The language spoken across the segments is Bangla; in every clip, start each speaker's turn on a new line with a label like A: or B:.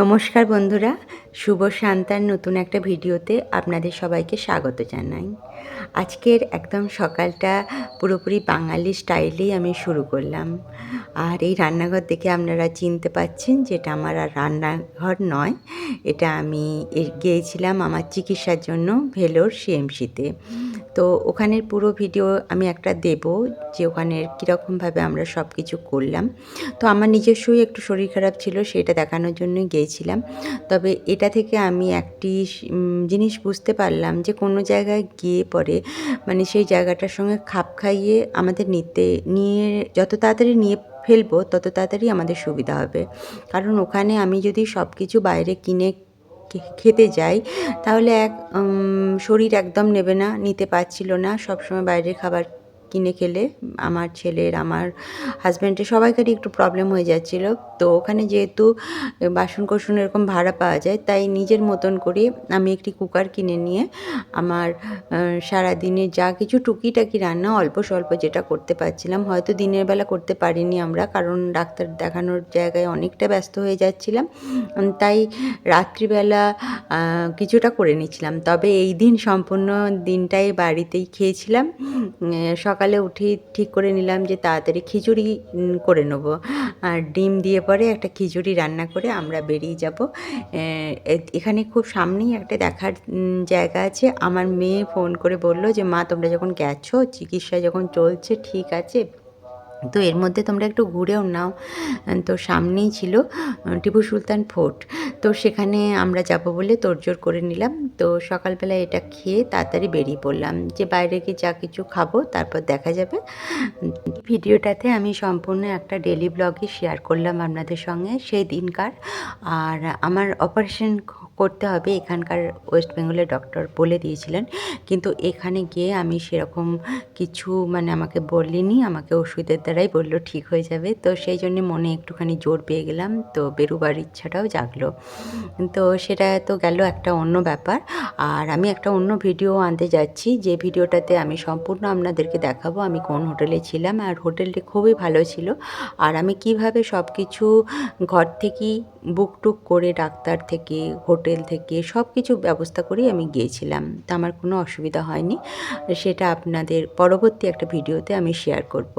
A: নমস্কার বন্ধুরা, শুভ শান্তার নতুন একটা ভিডিওতে আপনাদের সবাইকে স্বাগত জানাই। আজকের একদম সকালটা পুরোপুরি বাঙালি স্টাইলেই আমি শুরু করলাম। আর এই রান্নাঘর দেখে আপনারা চিনতে পাচ্ছেন যেটা আমার আর রান্নাঘর নয়, এটা আমি গিয়েছিলাম আমার চিকিৎসার জন্য ভেলোর সিএমসিতে। তো ওখানের পুরো ভিডিও আমি একটা দেব যে ওখানের কীরকমভাবে আমরা সব কিছু করলাম। তো আমার নিজস্বই একটু শরীর খারাপ ছিল, সেটা দেখানোর জন্য গিয়েছিলাম তবে এটা থেকে আমি একটি জিনিস বুঝতে পারলাম যে কোনো জায়গায় গিয়ে পরে মানে সেই জায়গাটার সঙ্গে খাপ খাইয়ে আমাদের নিতে, নিয়ে যত তাড়াতাড়ি নিয়ে ফেলব তত তাড়াতাড়ি আমাদের সুবিধা হবে। কারণ ওখানে আমি যদি সব কিছু বাইরে কিনে খেতে যাই তাহলে এক শরীর একদম নেবে না, নিতে পারছিল না, সবসময় বাইরের খাবার কিনে খেলে আমার ছেলের আমার হাজব্যান্ডের সবাইকারই একটু প্রবলেম হয়ে যাচ্ছিল। তো ওখানে যেহেতু বাসন কোসন এরকম ভাড়া পাওয়া যায় তাই নিজের মতন করে আমি একটি কুকার কিনে নিয়ে আমার সারাদিনে যা কিছু টুকিটাকি রান্না অল্প স্বল্প যেটা করতে পারছিলাম হয়তো দিনের বেলা করতে পারিনি আমরা কারণ ডাক্তার দেখানোর জায়গায় অনেকটা ব্যস্ত হয়ে যাচ্ছিলাম। তাই রাত্রিবেলা কিছুটা করে নিচ্ছিলাম। তবে এই দিন সম্পূর্ণ দিনটাই বাড়িতেই খেয়েছিলাম। উম, সকালে উঠি ঠিক করে নিলাম যে তাড়াতাড়ি খিচুড়ি করে নেব। আর ডিম দিয়ে পরে একটা খিচুড়ি রান্না করে আমরা বেরিয়ে যাব। এখানে খুব সামনেই একটা দেখার জায়গা আছে। আমার মেয়ে ফোন করে বলল যে, মা, তোমরা যখন গেছো, চিকিৎসা যখন চলছে, ঠিক আছে? তো এর মধ্যে তোমরা একটু ঘুরেও নাও। তো সামনেই ছিল টিপু সুলতান ফোর্ট। তো সেখানে আমরা যাব বলে তোড়জোড় করে নিলাম। তো সকালবেলা এটা খেয়ে তাড়াতাড়ি বেরিয়ে পড়লাম যে বাইরে গিয়ে যা কিছু খাব তারপর দেখা যাবে। ভিডিওটাতে আমি সম্পূর্ণ একটা ডেলি ব্লগই শেয়ার করলাম আপনাদের সঙ্গে। সেই দিনকার আর আমার অপারেশন করতে হবে। এখানকার ওয়েস্ট বেঙ্গলের ডক্টর বলে দিয়েছিলেন। কিন্তু এখানে গিয়ে আমি সেরকম কিছু মানে আমাকে বললেনি আমাকে ওষুধের দ্বারাই বলল ঠিক হয়ে যাবে। তো সেই জন্য মনে একটুখানি জোর পেয়ে গেলাম। তো বেরোবার ইচ্ছাটাও জাগলো। তো সেটা তো গেল একটা অন্য ব্যাপার। আর আমি একটা অন্য ভিডিও আনতে যাচ্ছি। যে ভিডিওটাতে আমি সম্পূর্ণ আপনাদেরকে দেখাবো। আমি কোন হোটেলে ছিলাম আর হোটেলটি খুবই ভালো ছিল। আর আমি কীভাবে সব কিছু ঘর থেকেই বুক টুক করে ডাক্তার থেকে হোটেল থেকে সব কিছু ব্যবস্থা করেই আমি গিয়েছিলাম। তা আমার কোনো অসুবিধা হয়নি। সেটা আপনাদের পরবর্তী একটা ভিডিওতে আমি শেয়ার করব।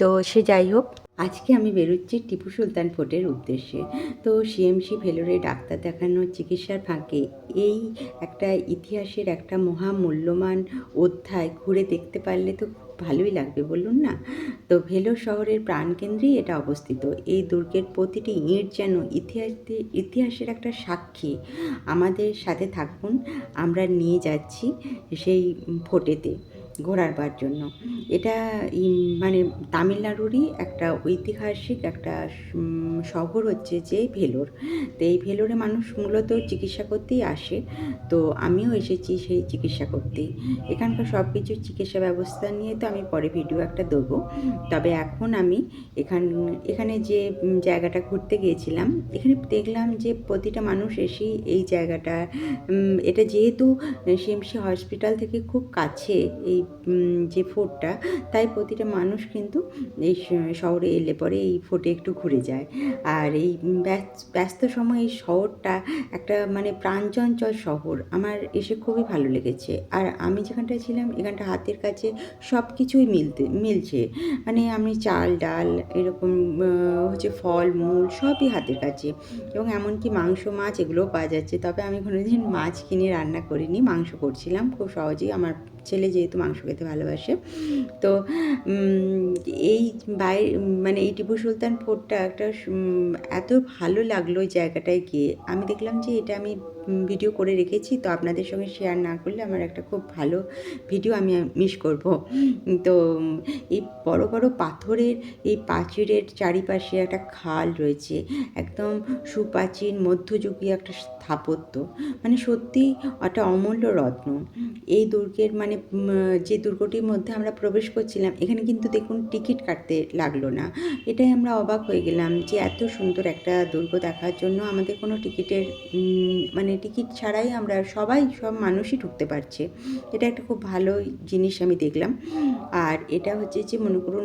A: তো সে যাই হোক, আজকে আমি বেরোচ্ছি টিপু সুলতান ফোর্টের উদ্দেশ্যে। তো সিএমসি ভেলোরে ডাক্তার দেখানোর চিকিৎসার ফাঁকে এই একটা ইতিহাসের একটা মহামূল্যবান অধ্যায় ঘুরে দেখতে পারলে তো ভালোই লাগবে বলুন না? তো ভেলোর শহরের প্রাণকেন্দ্রেই এটা অবস্থিত। এই দুর্গের প্রতিটি ইঁট যেন ইতিহাস, ইতিহাসের একটা সাক্ষী। আমাদের সাথে থাকুন, আমরা নিয়ে যাচ্ছি সেই ফোটেতে। ঘোরাবার জন্য। এটা মানে তামিলনাড়ুরই একটা ঐতিহাসিক একটা শহর হচ্ছে যে ভেলোর। তো এই ভেলোরে মানুষ মূলত চিকিৎসা করতেই আসে। তো আমিও এসেছি সেই চিকিৎসা করতেই। এখানকার সব কিছু চিকিৎসা ব্যবস্থা নিয়ে তো আমি পরে ভিডিও একটা দেবো। তবে এখন আমি এখান, এখানে যে জায়গাটা ঘুরতে গিয়েছিলাম, এখানে দেখলাম যে প্রতিটা মানুষ এসেই এই জায়গাটা এটা যেহেতু সিএমসি হসপিটাল থেকে খুব কাছে এই যে ফোর্টটা তাই প্রতিটা মানুষ কিন্তু এই শহরে এলে পরে এই ফোর্টে একটু ঘুরে যায়। আর এই ব্যস্ত সময় এই শহরটা একটা মানে প্রাণচঞ্চল শহর। আমার এসে খুবই ভালো লেগেছে। আর আমি যেখানটায় ছিলাম, এখানটা হাতের কাছে সব কিছুই মিলতে, মিলছে। মানে আমি চাল, ডাল, এরকম হচ্ছে ফল, মূল সবই হাতের কাছে। এবং এমনকি মাংস, মাছ এগুলোও পাওয়া যাচ্ছে। তবে আমি কোনোদিন মাছ কিনে রান্না করিনি, মাংস করছিলাম খুব সহজেই। আমার ছেলে যেহেতু মাংস খেতে ভালোবাসে। তো এই বাইরে মানে এই টিপু সুলতান ফোর্টটা একটা এত ভালো লাগল ওই জায়গাটায় গিয়ে। আমি দেখলাম যে এটা আমি ভিডিও করে রেখেছি। তো আপনাদের সঙ্গে শেয়ার না করলে আমার একটা খুব ভালো ভিডিও আমি মিস করব। তো এই বড় বড় পাথরের এই প্রাচীরের চারিপাশে একটা খাল রয়েছে। একদম সুপ্রাচীন, মধ্যযুগীয় একটা স্থাপত্য। মানে সত্যি একটা অমূল্য রত্ন। এই দুর্গের মানে উম, যে দুর্গটির মধ্যে আমরা প্রবেশ করছিলাম এখানে কিন্তু দেখুন টিকিট কাটতে লাগল না। এটাই আমরা অবাক হয়ে গেলাম যে এত সুন্দর একটা দুর্গ দেখার জন্য আমাদের কোনো টিকিটের মানে টিকিট ছাড়াই আমরা সবাই সব মানুষই ঢুকতে পারছে। এটা একটা খুব ভালো জিনিস আমি দেখলাম। আর এটা হচ্ছে যে মনে করুন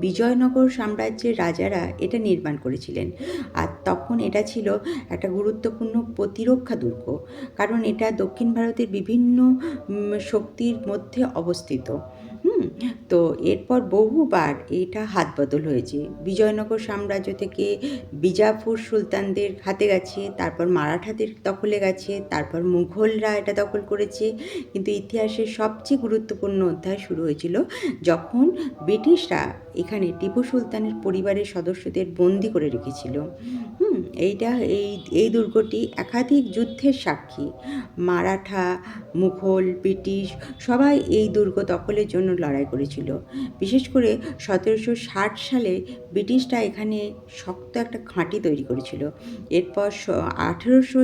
A: বিজয়নগর সাম্রাজ্যের রাজারা এটা নির্মাণ করেছিলেন। আর তখন এটা ছিল একটা গুরুত্বপূর্ণ প্রতিরক্ষা দুর্গ, কারণ এটা দক্ষিণ ভারতের বিভিন্ন শক্তির মধ্যে অবস্থিত। হুম। তো এরপর বহুবার এটা হাত বদল হয়েছে। বিজয়নগর সাম্রাজ্য থেকে বিজাপুর সুলতানদের হাতে গেছে, তারপর মারাঠাদের দখলে গেছে, তারপর মুঘলরা এটা দখল করেছে। কিন্তু ইতিহাসের সবচেয়ে গুরুত্বপূর্ণ অধ্যায় শুরু হয়েছিল যখন ব্রিটিশরা এখানে টিপু সুলতানের পরিবারের সদস্যদের বন্দি করে রেখেছিল। হুম, এইটা এই এই দুর্গটি একাধিক যুদ্ধের সাক্ষী। মারাঠা, মুঘল, ব্রিটিশ সবাই এই দুর্গ দখলের জন্য লড়াই করেছিল। বিশেষ করে সতেরোশো ষাট সালে ব্রিটিশরা এখানে শক্ত একটা ঘাঁটি তৈরি করেছিল। এরপর আঠেরোশো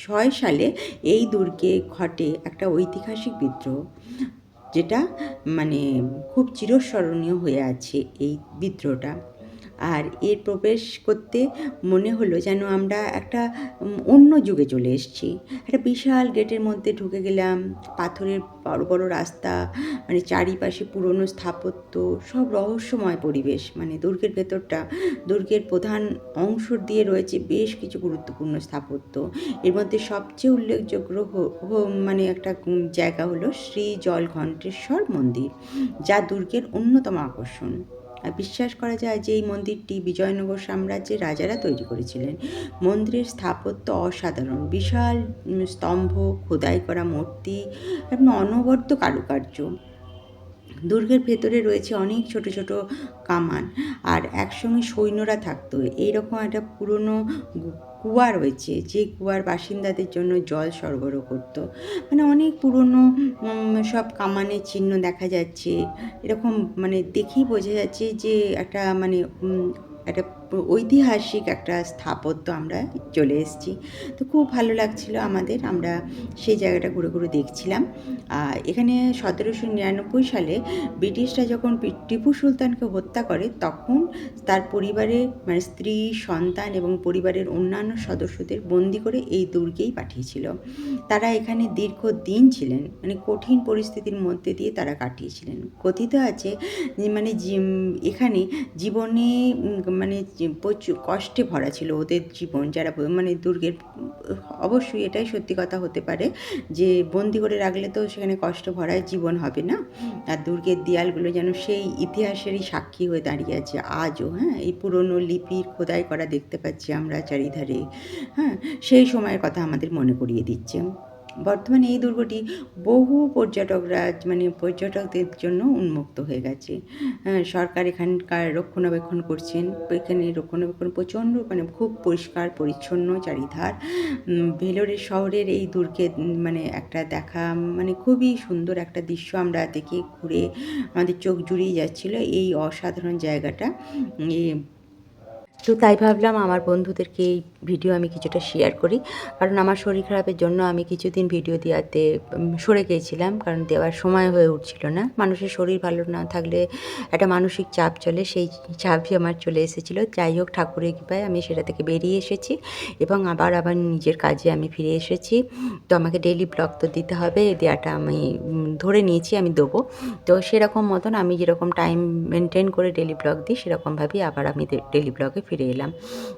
A: ছয় সালে এই দুর্গে ঘটে একটা ঐতিহাসিক বিদ্রোহ, যেটা মানে খুব চিরস্মরণীয় হয়ে আছে এই বিদ্রোহটা। আর এর প্রবেশ করতে মনে হলো যেন আমরা একটা অন্য যুগে চলে এসেছি। একটা বিশাল গেটের মধ্যে ঢুকে গেলাম। পাথরের বড় বড় রাস্তা মানে চারিপাশে পুরনো স্থাপত্য, সব রহস্যময় পরিবেশ। মানে দুর্গের ভেতরটা, দুর্গের প্রধান অংশ দিয়ে রয়েছে বেশ কিছু গুরুত্বপূর্ণ স্থাপত্য। এর মধ্যে সবচেয়ে উল্লেখযোগ্য মানে একটা জায়গা হলো শ্রী জলঘণ্টেশ্বর মন্দির, যা দুর্গের অন্যতম আকর্ষণ। বিশ্বাস করা যায় যে এই মন্দিরটি বিজয়নগর সাম্রাজ্যের রাজারা তৈরি করেছিলেন। মন্দিরের স্থাপত্য অসাধারণ। বিশাল স্তম্ভ, খোদাই করা মূর্তি, এবং অনবদ্য কারুকার্য। দুর্গের ভেতরে রয়েছে অনেক ছোট ছোট কামান, আর একসঙ্গে সৈন্যরা থাকতো। এইরকম একটা পুরনো কুয়া রয়েছে যে কুয়ার বাসিন্দাদের জন্য জল সরবরাহ করতো। মানে অনেক পুরনো সব কামানের চিহ্ন দেখা যাচ্ছে। এরকম মানে দেখেই বোঝা যাচ্ছে যে একটা মানে একটা ঐতিহাসিক একটা স্থাপত্য আমরা চলে এসেছি। তো খুব ভালো লাগছিল আমাদের, আমরা সেই জায়গাটা ঘুরে ঘুরে দেখছিলাম। এখানে সতেরোশো নিরানব্বই সালে ব্রিটিশরা যখন টিপু সুলতানকে হত্যা করে, তখন তার পরিবারের মানে স্ত্রী, সন্তান এবং পরিবারের অন্যান্য সদস্যদের বন্দি করে এই দুর্গেই পাঠিয়েছিল। তারা এখানে দীর্ঘ দিন ছিলেন মানে কঠিন পরিস্থিতির মধ্যে দিয়ে তারা কাটিয়েছিলেন। কথিত আছে মানে এখানে জীবনে মানে প্রচুর কষ্টে ভরা ছিল ওদের জীবন যারা মানে দুর্গের অবশ্যই এটাই সত্যি কথা হতে পারে যে বন্দি করে রাখলে তো সেখানে কষ্ট ভরায় জীবন হবে না। আর দুর্গের দেয়ালগুলো যেন সেই ইতিহাসেরই সাক্ষী হয়ে দাঁড়িয়ে আছে আজও হ্যাঁ? এই পুরনো লিপির খোদাই করা দেখতে পাচ্ছি আমরা চারিধারে হ্যাঁ? সেই সময়ের কথা আমাদের মনে করিয়ে দিচ্ছে। বর্তমানে এই দুর্গটি বহু পর্যটকরা মানে পর্যটকদের জন্য উন্মুক্ত হয়ে গেছে। সরকার এখানকার রক্ষণাবেক্ষণ করছেন। এখানে রক্ষণাবেক্ষণ প্রচণ্ড মানে খুব পরিষ্কার, পরিচ্ছন্ন চারিধার। ভেলোরের শহরের এই দুর্গে মানে একটা দেখা মানে খুবই সুন্দর একটা দৃশ্য আমরা দেখে ঘুরে আমাদের চোখ জুড়িয়ে যাচ্ছিল। এই অসাধারণ জায়গাটা তো তাই ভাবলাম আমার বন্ধুদেরকে এই ভিডিও আমি কিছুটা শেয়ার করি। কারণ আমার শরীর খারাপের জন্য আমি কিছুদিন ভিডিও দেওয়াতে সরে গিয়েছিলাম। কারণ দেওয়ার সময় হয়ে উঠছিল না। মানুষের শরীর ভালো না থাকলে একটা মানসিক চাপ চলে, সেই চাপই আমার চলে এসেছিল। যাই হোক, ঠাকুরের কৃপায় আমি সেটা থেকে বেরিয়ে এসেছি এবং আবার আবার নিজের কাজে আমি ফিরে এসেছি। তো আমাকে ডেলি ব্লগ তো দিতে হবে দেওয়াটা আমি ধরে নিয়েছি, আমি দেবো। তো সেরকম মতন আমি যেরকম টাইম মেনটেন করে ডেলি ব্লগ দিই, সেরকমভাবেই আবার আমি ডেলি ব্লগে ফিরে এলাম।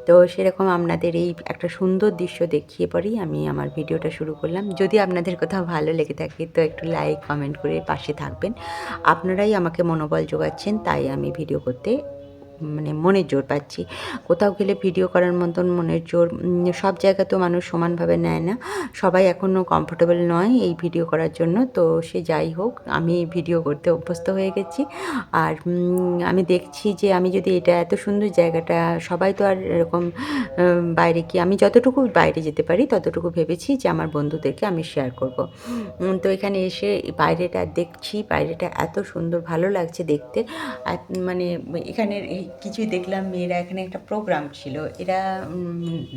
A: তো সেরকম আপনাদের এই একটা সুন্দর দৃশ্য দেখিয়ে পরেই আমি আমার ভিডিওটা শুরু করলাম। যদি আপনাদের কোথাও ভালো লেগে থাকে, তো একটু লাইক কমেন্ট করে পাশে থাকবেন। আপনারাই আমাকে মনোবল যোগাচ্ছেন, তাই আমি ভিডিও করতে মানে মনের জোর পাচ্ছি। কোথাও গেলে ভিডিও করার মতন মনের জোর সব জায়গাতেও মানুষ সমানভাবে নেয় না। সবাই এখনও কমফোর্টেবল নয় এই ভিডিও করার জন্য। তো সে যাই হোক, আমি ভিডিও করতে অভ্যস্ত হয়ে গেছি। আর আমি দেখছি যে আমি যদি এটা এত সুন্দর জায়গাটা, সবাই তো আর এরকম বাইরে কি, আমি যতটুকু বাইরে যেতে পারি ততটুকু ভেবেছি যে আমার বন্ধুদেরকে আমি শেয়ার করব। তো এখানে এসে বাইরেটা দেখছি, বাইরেটা এত সুন্দর, ভালো লাগছে দেখতে। মানে এখানের এই কিছু দেখলাম মেয়েরা এখানে একটা প্রোগ্রাম ছিল। এরা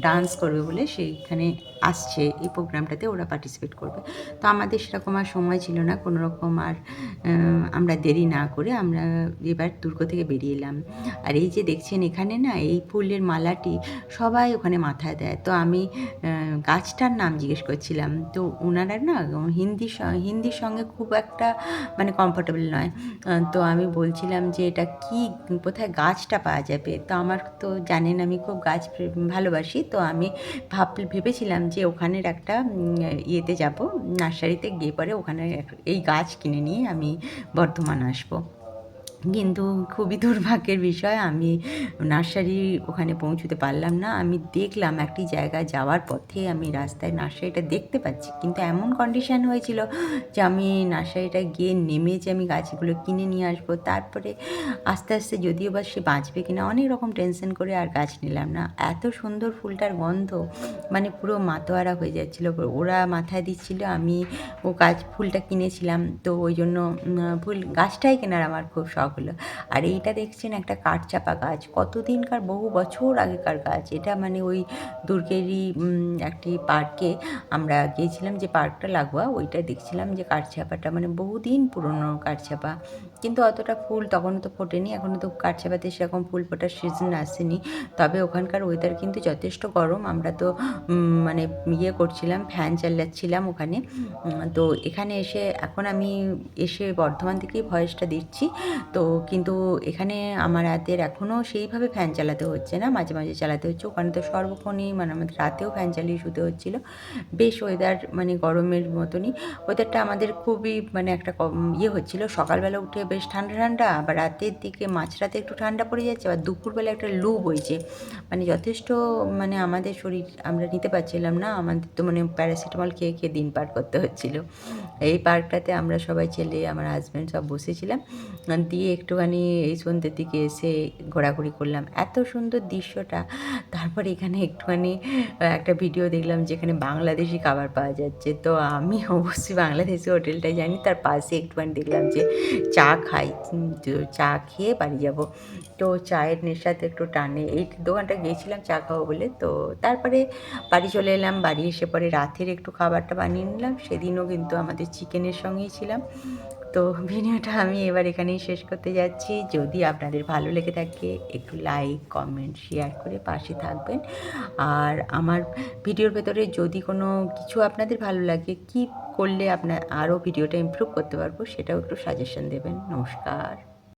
A: ডান্স করবে বলে সেইখানে আসছে। এই প্রোগ্রামটাতে ওরা পার্টিসিপেট করবে। তো আমাদের সেরকম আর সময় ছিল না। কোনো রকম আর আমরা দেরি না করে আমরা এবার দুর্গ থেকে বেরিয়ে এলাম। আর এই যে দেখছেন এখানে না, এই ফুলের মালাটি সবাই ওখানে মাথায় দেয়। তো আমি গাছটার নাম জিজ্ঞেস করছিলাম। তো ওনারা না, হিন্দি হিন্দির সঙ্গে খুব একটা মানে কমফোর্টেবল নয়। তো আমি বলছিলাম যে এটা কি, কোথায় গাছটা পাওয়া যাবে। তো আমার তো জানেন আমি খুব গাছ ভালোবাসি। তো আমি ভাব, ভেবেছিলাম যে ওখানের একটা ইয়েতে যাব, নার্সারিতে গিয়ে পরে ওখানে এই গাছ কিনে নিয়ে আমি বর্ধমান আসব। কিন্তু খুবই দুর্ভাগ্যের বিষয়, আমি নার্সারি ওখানে পৌঁছতে পারলাম না। আমি দেখলাম একটি জায়গায় যাওয়ার পথে আমি রাস্তায় নার্সারিটা দেখতে পাচ্ছি। কিন্তু এমন কন্ডিশন হয়েছিল যে আমি নার্সারিটা গিয়ে নেমে যে আমি গাছগুলো কিনে নিয়ে আসব, তারপরে আস্তে আস্তে যদিও বা সে বাঁচবে কিনা, অনেক রকম টেনশন করে আর গাছ নিলাম না। এত সুন্দর ফুলটার গন্ধ মানে পুরো মাতোয়ারা হয়ে যাচ্ছিল। ওরা মাথায় দিচ্ছিল আমি ও গাছ, ফুলটা কিনেছিলাম। তো ওই জন্য ফুল, গাছটাই কেনার আমার খুব শখ হলো। আর এইটা দেখছেন একটা কাঠচাপা গাছ। কতদিনকার, বহু বছর আগেকার গাছ। এটা মানে ওই দুর্গেরই একটি পার্কে আমরা গিয়েছিলাম যে পার্কটা লাগোয়া ওইটা দেখছিলাম যে কাঠচাপাটা মানে বহুদিন পুরনো কাঠচাপা। কিন্তু অতটা ফুল তখনও তো ফোটেনি, এখনও তো কাঠচাপাতে সেরকম ফুল ফোটার সিজন আসেনি। তবে ওখানকার ওয়েদার কিন্তু যথেষ্ট গরম। আমরা তো মানে ইয়ে করছিলাম ফ্যান চালাচ্ছিলাম ওখানে। তো এখানে এসে, এখন আমি এসে বর্ধমান থেকেই ভয়েসটা দিচ্ছি। তো কিন্তু এখানে আমার রাতের এখনও সেইভাবে ফ্যান চালাতে হচ্ছে না। মাঝে মাঝে চালাতে হচ্ছে। ওখানে তো সর্বক্ষণই মানে আমাদের রাতেও ফ্যান চালিয়ে শুতে হচ্ছিল। বেশ ওয়েদার মানে গরমের মতনই। ওয়েদারটা আমাদের খুবই মানে একটা ইয়ে হচ্ছিল। সকালবেলা উঠে বেশ ঠান্ডা ঠান্ডা, আবার রাতের দিকে মাঝরাতে একটু ঠান্ডা পড়ে যাচ্ছে, আবার দুপুরবেলা একটা লু বইছে। মানে যথেষ্ট মানে আমাদের শরীর আমরা নিতে পারছিলাম না। আমাদের তো মানে প্যারাসিটামল খেয়ে খেয়ে দিন পার করতে হচ্ছিল। এই পার্কটাতে আমরা সবাই ছেলে, আমার হাজব্যান্ড সব বসেছিলাম। দিয়ে একটুখানি এই সন্ধ্যের দিকে এসে ঘোরাঘুরি করলাম। এত সুন্দর দৃশ্যটা। তারপরে এখানে একটুখানি একটা ভিডিও দেখলাম যেখানে বাংলাদেশি খাবার পাওয়া যাচ্ছে। তো আমি অবশ্যই বাংলাদেশি হোটেলটাই জানি। তার পাশে একটুখানি দেখলাম যে চা খাই। চা খেয়ে বাড়ি যাব। তো চায়ের নেশাতে একটু টানে। এই দোকানটা গিয়েছিলাম চা খাব বলে। তো তারপরে বাড়ি চলে এলাম। বাড়ি এসে পরে রাতের একটু খাবারটা বানিয়ে নিলাম। সেদিনও কিন্তু আমাদের চিকেনের সঙ্গেই ছিলাম। তো ভিডিওটা আমি এবার এখানেই শেষ করতে যাচ্ছি। যদি আপনাদের ভালো লেগে থাকে, একটু লাইক কমেন্ট শেয়ার করে পাশে থাকবেন। আর আমার ভিডিওর ভেতরে যদি কোনো কিছু আপনাদের ভালো লাগে, কি করলে আপনার আরও ভিডিওটা ইমপ্রুভ করতে পারব, সেটাও একটু সাজেশন দেবেন। নমস্কার।